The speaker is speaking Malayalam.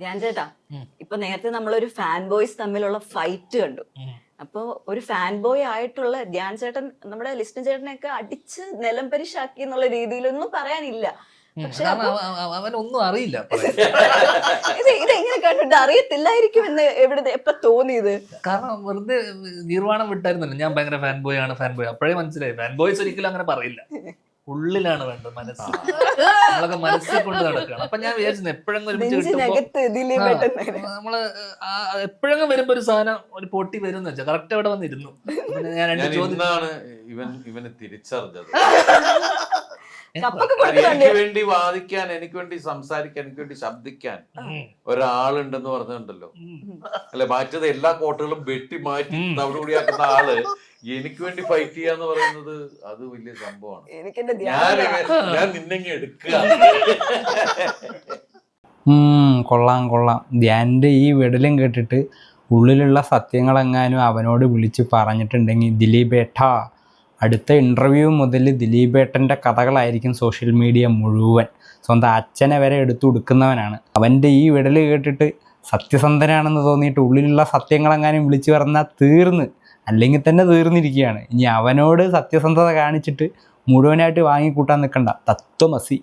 ഞാൻ ചേട്ടാ ഇപ്പൊ നേരത്തെ നമ്മളൊരു ഫാൻ ബോയ്സ് തമ്മിലുള്ള ഫൈറ്റ് കണ്ടു. അപ്പൊ ഒരു ഫാൻ ബോയ് ആയിട്ടുള്ള ധ്യാൻ ചേട്ടൻ നമ്മുടെ ലിസ്റ്റിൻ ചേട്ടനെയൊക്കെ അടിച്ച് നിലം പരിശാക്കി എന്നുള്ള രീതിയിലൊന്നും പറയാനില്ല. അവനൊന്നും അറിയില്ല ഇത് ഇതെങ്ങനെ കണ്ടിട്ട് അറിയത്തില്ലായിരിക്കും എന്ന് എവിടെ എപ്പ തോന്നിയത്? കാരണം വെറുതെ നിർവാണം വിട്ടായിരുന്നല്ലോ. ഞാൻ ഭയങ്കര ഫാൻ ബോയ് ആണ് ഫാൻ ബോയ് അപ്പോഴേ മനസ്സിലായി. ഫാൻ ബോയ്സ് ഒരിക്കലും അങ്ങനെ പറയില്ല. ഉള്ളിലാണ് വേണ്ടത് മനസ്സ്. നമ്മളൊക്കെ മനസ്സിൽ കൊണ്ട് നടക്കുകയാണ്. അപ്പൊ ഞാൻ വിചാരിച്ചു എപ്പോഴെങ്കിലും ഒരുമിച്ച് നമ്മൾ ആ, എപ്പോഴെങ്കിലും വരുമ്പോ ഒരു സാധനം ഒരു പൊട്ടി വരും എന്ന് വെച്ചാൽ കറക്റ്റ് അവിടെ വന്നിരുന്നു. ഞാൻ രണ്ട് ചോദ്യം ഇവൻ ഇവനെ തിരിച്ചറിഞ്ഞത്. എനിക്ക് വേണ്ടി വാദിക്കാൻ എനിക്ക് വേണ്ടി സംസാരിക്കാൻ എനിക്ക് വേണ്ടി ശബ്ദിക്കാൻ. ഒരാളുണ്ടെന്ന് പറഞ്ഞിട്ടുണ്ടല്ലോ. അല്ലെ മാറ്റത് എല്ലാ കോട്ടകളും വെട്ടി മാറ്റി. തവിടുകൂടിയാക്കുന്ന ആൾ എനിക്ക് വേണ്ടി ഫൈറ്റ് ചെയ്യാന്ന് പറയുന്നത് അത് വലിയ സംഭവമാണ്. ഞാൻ ഞാൻ നിന്നെങ്ങി എടുക്കുക? കൊള്ളാം കൊള്ളാം. ധ്യാന്റെ ഈ വിടലും കേട്ടിട്ട് ഉള്ളിലുള്ള സത്യങ്ങളെങ്ങാനും അവനോട് വിളിച്ച് പറഞ്ഞിട്ടുണ്ടെങ്കിൽ ദിലീപേട്ടാ അടുത്ത ഇന്റർവ്യൂ മുതൽ ദിലീപേട്ടന്റെ കഥകളായിരിക്കും സോഷ്യൽ മീഡിയ മുഴുവൻ. സ്വന്തം അച്ഛനെ വരെ എടുത്തു കൊടുക്കുന്നവനാണ് അവന്റെ ഈ വിടൽ കേട്ടിട്ട് സത്യസന്ധനാണെന്ന് തോന്നിയിട്ട് ഉള്ളിലുള്ള സത്യങ്ങളെങ്ങാനും വിളിച്ചു പറഞ്ഞാൽ തീർന്ന്. അല്ലെങ്കിൽ തന്നെ തീർന്നിരിക്കുകയാണ്. ഇനി അവനോട് സത്യസന്ധത കാണിച്ചിട്ട് മുഴുവനായിട്ട് വാങ്ങിക്കൂട്ടാൻ നിൽക്കണ്ട. തത്വമസി.